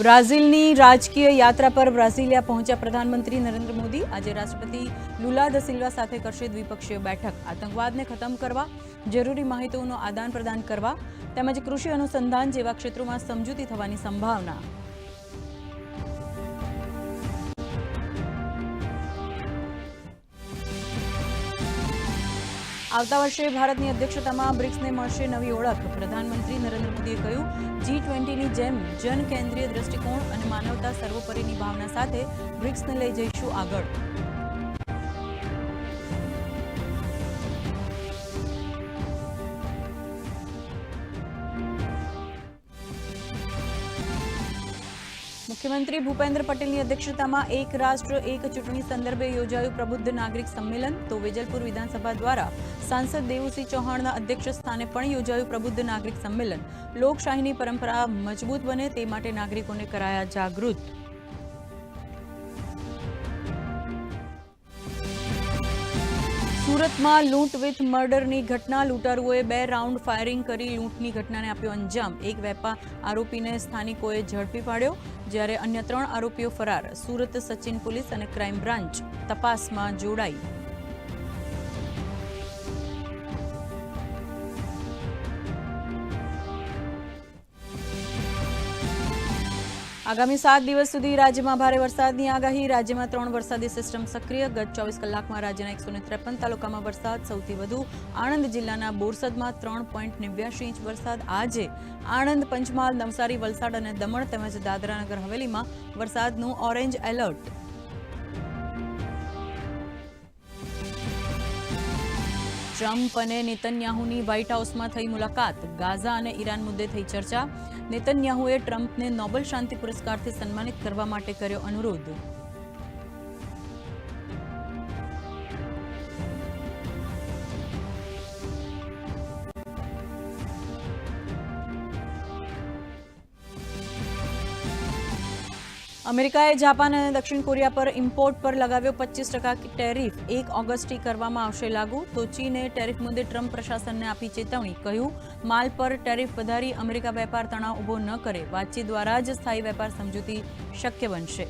બ્રાઝિલની રાજકીય યાત્રા પર બ્રાઝિલિયા પહોંચ્યા પ્રધાનમંત્રી નરેન્દ્ર મોદી. આજે રાષ્ટ્રપતિ લુલા દ સિલ્વા સાથે કરશે દ્વિપક્ષીય બેઠક. આતંકવાદને ખતમ કરવા, જરૂરી માહિતીઓનું આદાન પ્રદાન કરવા, તેમજ કૃષિ અનુસંધાન જેવા ક્ષેત્રોમાં સમજૂતી થવાની સંભાવના આવતા વર્ષે ભારતની અધ્યક્ષતામાં બ્રિક્સને મળશે નવી ઓળખ. પ્રધાનમંત્રી નરેન્દ્ર મોદીએ કહ્યું જી ટ્વેન્ટીની જેમ જન કેન્દ્રીય દ્રષ્ટિકોણ અને માનવતા સર્વોપરીની ભાવના સાથે બ્રિક્સને લઈ જઈશું આગળ. મુખ્યમંત્રી ભૂપેન્દ્ર પટેલની અધ્યક્ષતામાં એક રાષ્ટ્ર, એક ચૂંટણી સંદર્ભે યોજાયું પ્રબુદ્ધ નાગરિક સંમેલન. તો વેજલપુર વિધાનસભા દ્વારા સાંસદ દેવુસિંહ ચૌહાણના અધ્યક્ષ સ્થાને પણ યોજાયું પ્રબુદ્ધ નાગરિક સંમેલન. લોકશાહીની પરંપરા મજબૂત બને તે માટે નાગરિકોને કરાયા જાગૃત. સુરતમાં લૂંટ વિથ મર્ડરની ઘટના. લૂંટારુઓએ બે રાઉન્ડ ફાયરિંગ કરી લૂંટની ઘટનાને આપ્યો અંજામ. એક વેપા આરોપીને સ્થાનિકોએ ઝડપી પાડ્યો, જ્યારે અન્ય ત્રણ આરોપીઓ ફરાર. સુરત સચિન પોલીસ અને ક્રાઇમ બ્રાન્ચ તપાસમાં જોડાઈ. આગામી સાત દિવસ સુધી રાજ્યમાં ભારે વરસાદની આગાહી. રાજ્યમાં ત્રણ વરસાદી સિસ્ટમ સક્રિય. ગત ચોવીસ કલાકમાં રાજ્યના એકસો તાલુકામાં વરસાદ સૌથી વધુ. આણંદ જિલ્લાના બોરસદમાં ત્રણ પોઈન્ટ નેવ્યાસી ઇંચ વરસાદ. આજે આણંદ, પંચમહાલ, નવસારી, વલસાડ અને દમણ તેમજ દાદરાનગર હવેલીમાં વરસાદનું ઓરેન્જ એલર્ટ. ટ્રમ્પ અને નેતન્યાહુની વ્હાઇટ હાઉસમાં થઈ મુલાકાત. ગાઝા અને ઈરાન મુદ્દે થઈ ચર્ચા. નેતન્યાહુએ ટ્રમ્પને નોબેલ શાંતિ પુરસ્કારથી સન્માનિત કરવા માટે કર્યો અનુરોધ. અમેરિકાએ જાપાન અને દક્ષિણ કોરિયા પર ઇમ્પોર્ટ પર લગાવ્યો પચીસ ટકા ટેરિફ. એક ઓગસ્ટથી કરવામાં આવશે લાગુ. તો ચીને ટેરિફ મુદ્દે ટ્રમ્પ પ્રશાસનને આપી ચેતવણી. કહ્યું, માલ પર ટેરિફ વધારી અમેરિકા વેપાર તણાવ ઊભો ન કરે. વાતચીત દ્વારા જ સ્થાયી વેપાર સમજૂતી શક્ય બનશે.